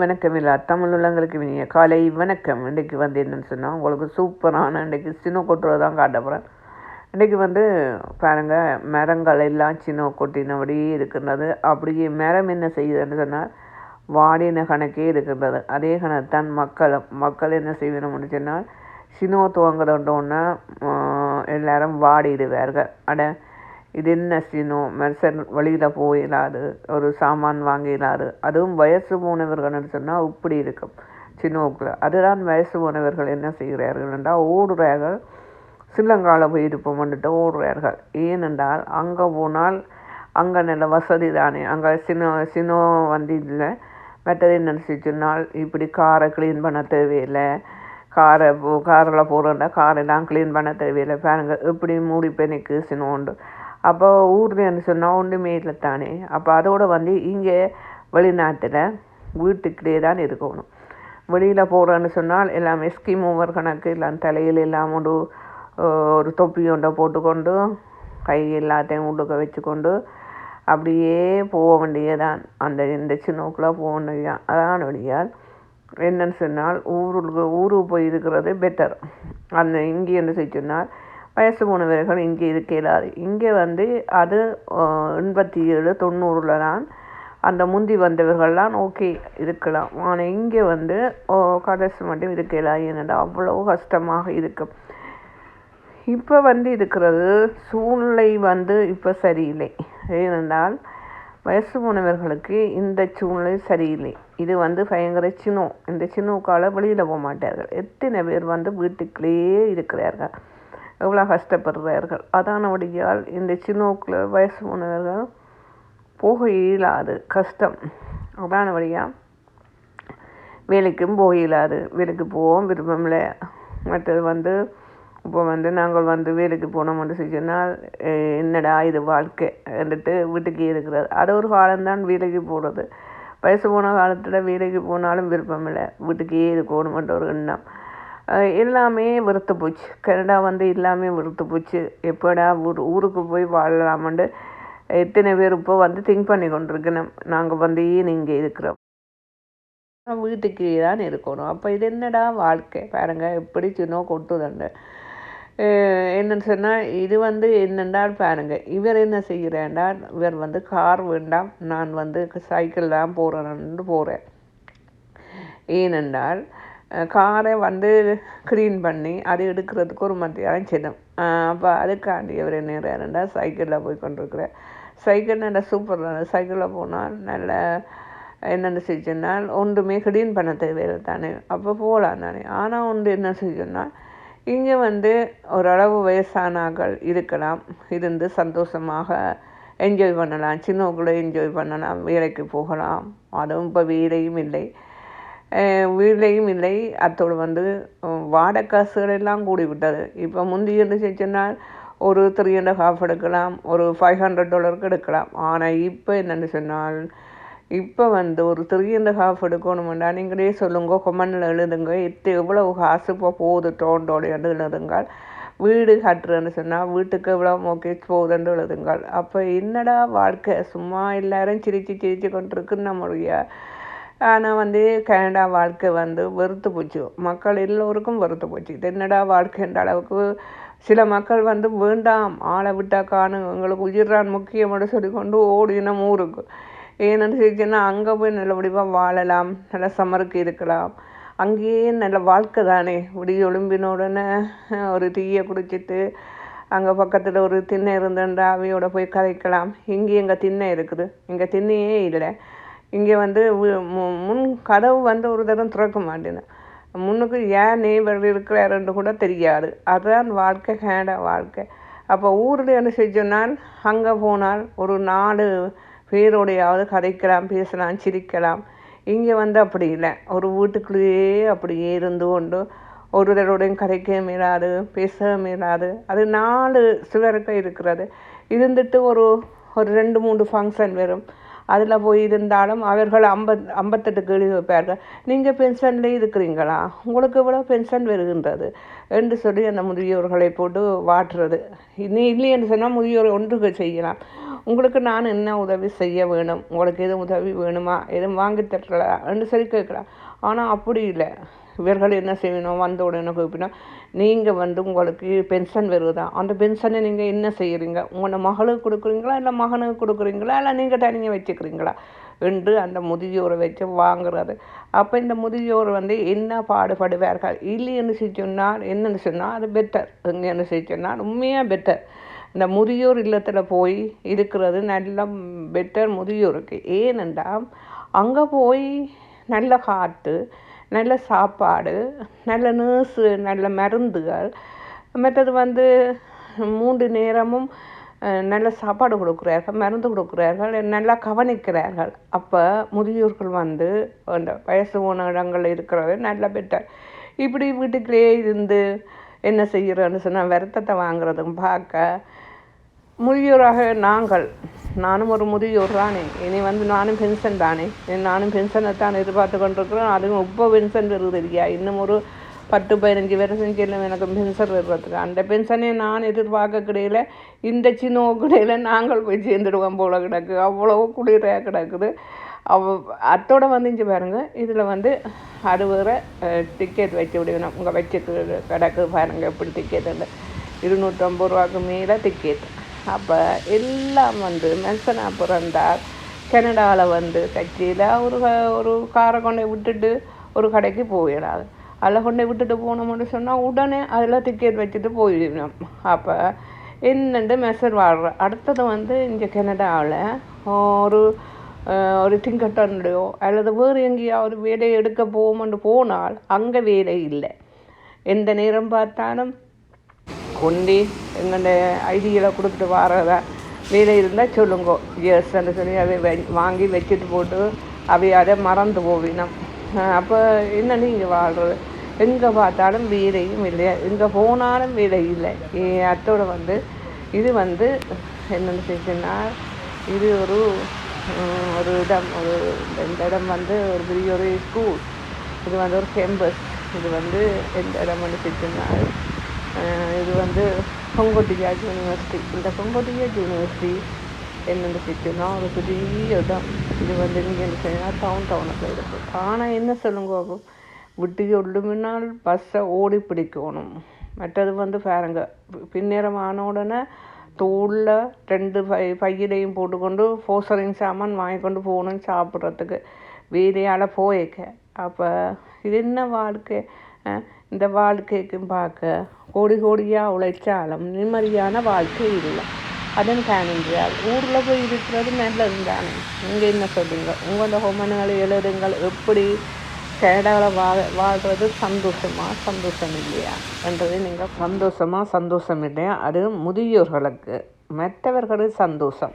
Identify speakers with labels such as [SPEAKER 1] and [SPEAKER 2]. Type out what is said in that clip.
[SPEAKER 1] வணக்கம் இல்லை தமிழ் உள்ளங்களுக்கு இனிய காலை வணக்கம். இன்றைக்கு வந்து என்னன்னு சொன்னால் உங்களுக்கு சூப்பரான இன்றைக்கு சின்ன கொட்டுறது தான் காட்ட போகிறேன் இன்றைக்கி வந்து பாருங்கள் மரங்கள் எல்லாம் சின்ன கொட்டினபடியே இருக்கின்றது. அப்படியே மரம் என்ன செய்யுதுன்னு சொன்னால் வாடின கணக்கே இருக்கின்றது. அதே கணக்குத்தான் மக்களும். மக்கள் என்ன செய்யணும்னு சொன்னால் சினோ துவங்குறோன்னா எல்லாரும் வாடிடுவார்கள். அட இது என்ன சினோ மனுஷன் வழியில் போயிடாது ஒரு சாமான் வாங்கிடாது அதுவும் வயசு போனவர்கள்னு சொன்னால் இப்படி இருக்கும். சின்னோக்கில் அதுதான் வயசு போனவர்கள் என்ன செய்கிறார்கள் என்றால் ஓடுறார்கள். சில்லங்கால போய் இருப்போம் வந்துட்டு ஓடுறார்கள். ஏனென்றால் அங்கே போனால் அங்கே நல்ல வசதி தானே. அங்கே சின்ன சினோ வண்டி இல்லை மற்றது என்ன சொன்னால் இப்படி காரை க்ளீன் பண்ண தேவையில்லை. காரை போ காரில் போகிறோண்டா காரெல்லாம் க்ளீன் பண்ண தேவையில்லை. பாருங்கள் எப்படி மூடி பெண்ணுக்கு சினோண்டு அப்போ ஊர்லன்னு சொன்னால் ஒன்றுமே இல்லை தானே. அப்போ அதோடு வந்து இங்கே வெளிநாட்டில் வீட்டுக்கிட்டே தான் இருக்கணும். வெளியில் போகிறோன்னு சொன்னால் எல்லாமே ஸ்கீம் ஓவர் கணக்கு எல்லாம் தலையில் எல்லாம் ஒரு ஒரு தொப்பி ஒன்றை போட்டுக்கொண்டு கை எல்லாத்தையும் உள்ளுக்க வச்சுக்கொண்டு அப்படியே போக வேண்டியதான் அந்த இந்த சின்னக்குள்ளே போக வேண்டியதான் அதான் வழியால் என்னன்னு சொன்னால் ஊருக்கு ஊருக்கு போய் இருக்கிறது பெட்டர் அந்த இங்கே என்ன சொன்னால் வயசு போனவர்கள் இங்கே இருக்க இயலாது இங்கே வந்து அது எண்பத்தி ஏழு தொண்ணூறில் தான் அந்த முந்தி வந்தவர்கள்லாம் ஓகே இருக்கலாம். ஆனால் இங்கே வந்து கடைசி மட்டும் இருக்க இயலாது ஏனென்றால் அவ்வளோ கஷ்டமாக இருக்கும். இப்போ வந்து இருக்கிறது சூழ்நிலை வந்து இப்போ சரியில்லை. ஏனென்றால் வயசு போனவர்களுக்கு இந்த சூழ்நிலை சரியில்லை. இது வந்து பயங்கர சினோ. இந்த சினோக்கால வெளியில் போக மாட்டார்கள். எத்தனை பேர் வந்து வீட்டுக்குள்ளேயே இருக்கிறார்கள். எவ்வளோ கஷ்டப்படுறார்கள். அதான வழியால் இந்த சின்னோக்கில் வயசு போனவர்கள் போக இயலாது கஷ்டம். அதான வழியாக வேலைக்கும் போக இயலாது. வேலைக்கு போவோம் விருப்பமில்லை. மற்றது வந்து இப்போ வந்து நாங்கள் வந்து வேலைக்கு போனோம்னு சொன்னால் என்னடா இது வாழ்க்கை? வந்துட்டு வீட்டுக்கே இருக்கிறது அது ஒரு காலம்தான் வேலைக்கு போகிறது. வயசு போன காலத்தில் வேலைக்கு போனாலும் விருப்பமில்லை. வீட்டுக்கே வீட்டுக்கே இருக்கணுமென்ற ஒரு எண்ணம். எல்லாமே வெறுத்து போச்சு. கனடா வந்து எல்லாமே வெறுத்து போச்சு. எப்போடா ஊர் ஊருக்கு போய் வாழலாமண்டு எத்தனை பேர் இப்போ வந்து திங்க் பண்ணி கொண்டிருக்கணும். நாங்கள் வந்து ஏன் இங்கே இருக்கிறோம்? வீட்டுக்கு தான் இருக்கணும். அப்போ இது என்னடா வாழ்க்கை? பாருங்க எப்படி சின்ன கொட்டுதண்டு என்னன்னு சொன்னால் இது வந்து என்னென்றால் பாருங்கள் இவர் என்ன செய்கிறேன்டா இவர் வந்து கார் வேண்டாம். நான் வந்து சைக்கிள் தான் போகிறேன்னு போகிறேன் ஏனென்றால் காரை வந்து க்ளீன் பண்ணி அது எடுக்கிறதுக்கு ஒரு மத்தியானம் சின்னம் அப்போ அதுக்காண்டி அவர் என்ன சைக்கிளில் போய் கொண்டிருக்கிறார். சைக்கிள் நல்ல சூப்பராக சைக்கிளில் போனால் நல்ல என்னென்ன செஞ்சோன்னால் ஒன்றுமே க்ளீன் பண்ண தேவையில்லை தானே. அப்போ போகலாம் தானே. ஆனால் ஒன்று என்ன செஞ்சோன்னால் இங்கே வந்து ஓரளவு வயசானாக்கள் இருக்கலாம். இருந்து சந்தோஷமாக என்ஜாய் பண்ணலாம். சின்னவங்களும் என்ஜாய் பண்ணலாம். வேலைக்கு போகலாம். அதுவும் இப்போ வேலையும் இல்லை. வீட்லேயும் இல்லை. அத்தோடு வந்து வாடகை காசுகள் எல்லாம் கூடி விட்டது இப்போ முந்தி இருந்து செஞ்சோன்னால் ஒரு த்ரீ அண்ட் ஹாஃப் எடுக்கலாம் ஒரு ஃபைவ் ஹண்ட்ரட் டாலருக்கு எடுக்கலாம். ஆனால் இப்போ என்னென்னு சொன்னால் இப்போ வந்து ஒரு த்ரீ அண்ட் ஹாஃப் எடுக்கணுமெண்டா நீங்களே சொல்லுங்க கொமனில் எழுதுங்க எத்து எவ்வளோ காசு இப்போ போகுது டோண்டோட எழுதுங்கள். வீடு கட்டுறேன்னு சொன்னால் வீட்டுக்கு எவ்வளோ மோக்கேஜ் போகுதுன்னு எழுதுங்கள். அப்போ என்னடா வாழ்க்கை? சும்மா எல்லாரும் சிரித்து சிரித்து கொண்டிருக்கு நம்மளுடைய ஆனால் வந்து கனடா வாழ்க்கை வந்து வெறுத்து போச்சு. மக்கள் எல்லோருக்கும் வெறுத்து போச்சு. இது என்னடா வாழ்க்கைன்ற அளவுக்கு சில மக்கள் வந்து வேண்டாம் ஆளை விட்டா காணும் எங்களுக்கு உயிர்றான் முக்கியமாக சொல்லி கொண்டு ஓடினோம் ஊருக்கு. ஏன்னு சொல்லிச்சுன்னா அங்கே போய் நல்லபடியாக வாழலாம் நல்ல சமருக்கு இருக்கலாம். அங்கேயே நல்ல வாழ்க்கை தானே. விடிய உடனே ஒரு டீயை குடிச்சிட்டு அங்கே பக்கத்தில் ஒரு திண்ணை இருந்தேன்டா அவையோட போய் கதைக்கலாம். இங்கே எங்கள் திண்ணை இருக்குது. இங்கே திண்ணையே இல்லை. இங்கே வந்து முன் கதவு வந்து ஒரு தரம் திறக்க மாட்டேன்னு. முன்னுக்கு ஏன் நெய்பர் இருக்கிறாருன்னு கூட தெரியாது. அதுதான் வாழ்க்கை கேட வாழ்க்கை. அப்போ ஊரில் என்ன செஞ்சோன்னால் அங்கே போனால் ஒரு நாலு பேரோடையாவது கதைக்கலாம் பேசலாம் சிரிக்கலாம். இங்கே வந்து அப்படி இல்லை. ஒரு வீட்டுக்குள்ளேயே அப்படியே இருந்து கொண்டு ஒருத்தரோடையும் கதைக்க மீறாது பேச மீறாது அது நாலு சிலருக்கு இருக்கிறது. இருந்துட்டு ஒரு ஒரு ரெண்டு மூணு ஃபங்க்ஷன் வரும். அதில் போய் இருந்தாலும் அவர்கள் ஐம்பத் ஐம்பத்தெட்டு கேள்வி வைப்பார்கள். நீங்கள் பென்ஷன்லேயே இருக்கிறீங்களா? உங்களுக்கு இவ்வளோ பென்ஷன் வருகின்றது என்று சொல்லி அந்த முதியோர்களை போட்டு வாட்டுறது. இனி இல்லைன்னு சொன்னால் முதியோர் ஒன்று செய்யலாம். உங்களுக்கு நான் என்ன உதவி செய்ய வேணும்? உங்களுக்கு எதுவும் உதவி வேணுமா? எதுவும் வாங்கி தரலாம் என்று சொல்லி கேட்கலாம். ஆனால் அப்படி இல்லை. இவர்கள் என்ன செய்யணும்? வந்த உடனே கூப்பினா நீங்கள் வந்து உங்களுக்கு பென்ஷன் வருதா? அந்த பென்ஷனை நீங்கள் என்ன செய்கிறீங்க உங்களோட மகளுக்கு கொடுக்குறீங்களா? இல்லை மகனுக்கு கொடுக்குறீங்களா? இல்லை நீங்கள் தனியாக வச்சுக்கிறீங்களா? என்று அந்த முதியோரை வச்சு வாங்குறது அப்போ இந்த முதியோர் வந்து என்ன பாடுபடுவார்கள்? இல்லைன்னு சொன்னால் என்னன்னு சொன்னால் அது பெட்டர் எங்கன்னு சொன்னால் உண்மையாக பெட்டர் இந்த முதியோர் இல்லத்தில் போய் இருக்கிறது நல்ல பெட்டர் முதியோருக்கு. ஏனென்றால் அங்கே போய் நல்ல காற்று நல்ல சாப்பாடு நல்ல நர்ஸு நல்ல மருந்துகள். மற்றது வந்து மூன்று நேரமும் நல்ல சாப்பாடு கொடுக்குறார்கள் மருந்து கொடுக்குறார்கள் நல்லா கவனிக்கிறார்கள். அப்போ முதியோர்கள் வந்து அந்த வயசு போன இடங்களில் இருக்கிறது நல்ல பெட்டர் இப்படி வீட்டுக்குள்ளேயே இருந்து என்ன செய்கிறோன்னு சொன்னால் வருத்தத்தை வாங்குறதும் பார்க்க. முதியோராக நாங்கள் நானும் ஒரு முதியோர் தானே இனி வந்து நானும் பென்ஷன் தானே. நானும் பென்ஷனை தான் எதிர்பார்த்து கொண்டிருக்கிறேன் அதுவும் இப்போ பென்ஷன் வருது இல்லையா இன்னும் ஒரு பத்து பதினஞ்சு வருஷம் செல்லும் எனக்கு பென்ஷன் வருவதுக்கு அந்த பென்ஷனே நான் எதிர்பார்க்க கிடையில இந்த சின்ன கிடையில நாங்கள் போய் சேர்ந்துடுவோம் போல கிடக்கு. அவ்வளோ குளிராக கிடக்குது. அவ அத்தோட வந்து இங்கே பாருங்க. இதில் வந்து அது வேறு டிக்கெட் வச்சு விடுவேன். உங்கள் வச்சு கிடக்கு பாருங்கள் எப்படி டிக்கெட் இருநூற்றம்பது ரூபாய்க்கு மேலே டிக்கெட் அப்போ எல்லாம் வந்து மென்சனாக பிறந்தார் கனடாவில் வந்து கட்சியில் ஒரு ஒரு காரை கொண்டு விட்டுட்டு ஒரு கடைக்கு போயிடாது அதில் கொண்டு விட்டுட்டு போனோம்னு சொன்னால் உடனே அதில் டிக்கெட் வச்சுட்டு போயிடணும். அப்போ என்னென்று மெசர் வாழ்கிற அடுத்தது வந்து இங்கே கனடாவில் ஒரு ஒரு திங்கட்டன்லையோ அல்லது வேறு எங்கேயாவது வேலையை எடுக்க போகும்னு போனால் அங்கே வேலை இல்லை. எந்த நேரம் பார்த்தாலும் கொண்டு எங்கள்ட ஐடியில் கொடுத்துட்டு வாரதா வேலை இருந்தால் சொல்லுங்கோ. எஸ்ன்னு சொல்லி அதை வாங்கி வச்சுட்டு போட்டு அவை அதை மறந்து போவினோம். அப்போ என்ன நீங்கள் வாழ்கிறது எங்கே பார்த்தாலும் வேலையும் இல்லை. எங்கே போனாலும் வேலை இல்லை. அத்தோட வந்து இது வந்து என்னென்னு சொல்லிச்சுன்னா இது ஒரு ஒரு இடம் ஒரு இந்த இடம் வந்து ஒரு பெரிய ஒரு ஸ்கூல் இது வந்து ஒரு கேம்பஸ் இது வந்து எந்த இடம்னு சொல்லிச்சுன்னா இது வந்து கொங்கோட்டியாஜ் யூனிவர்சிட்டி இந்த கொங்கோட்டியாஜ் யூனிவர்சிட்டி என்னென்னு சிட்டினா ஒரு பெரிய இடம் இது வந்து இங்கே என்ன டவுன் டவுனுக்கு இருக்குது ஆனால் என்ன சொல்லுங்க விட்டு ஒழுமினால் பஸ்ஸை ஓடி பிடிக்கணும். மற்றது வந்து பாருங்க பின்னேரம் ஆன உடனே தோளில் ரெண்டு பை பையிலையும் போட்டுக்கொண்டு ஃபோசரிங் சாமான் வாங்கி கொண்டு போகணும் சாப்பிட்றதுக்கு. வீதியால் போயிக்க. அப்போ இது என்ன வாழ்க்கை? இந்த வாழ்க்கைக்கும் பார்க்க கோடி கோடியாக உழைச்சாலும் நிம்மதியான வாழ்க்கை இல்லை. அதன் காரணம் ஊரில் போய் இருக்கிறது நல்லது தானே. நீங்கள் என்ன சொல்லுங்க உங்களோட ஹோமன்களை எழுதுங்கள். எப்படி கனடாவில் வாழ வாழ்கிறது சந்தோஷமாக சந்தோஷம் இல்லையா? என்றது நீங்கள் சந்தோஷமாக சந்தோஷம் இல்லையா? அது முதியோர்களுக்கு மற்றவர்களுக்கு சந்தோஷம்.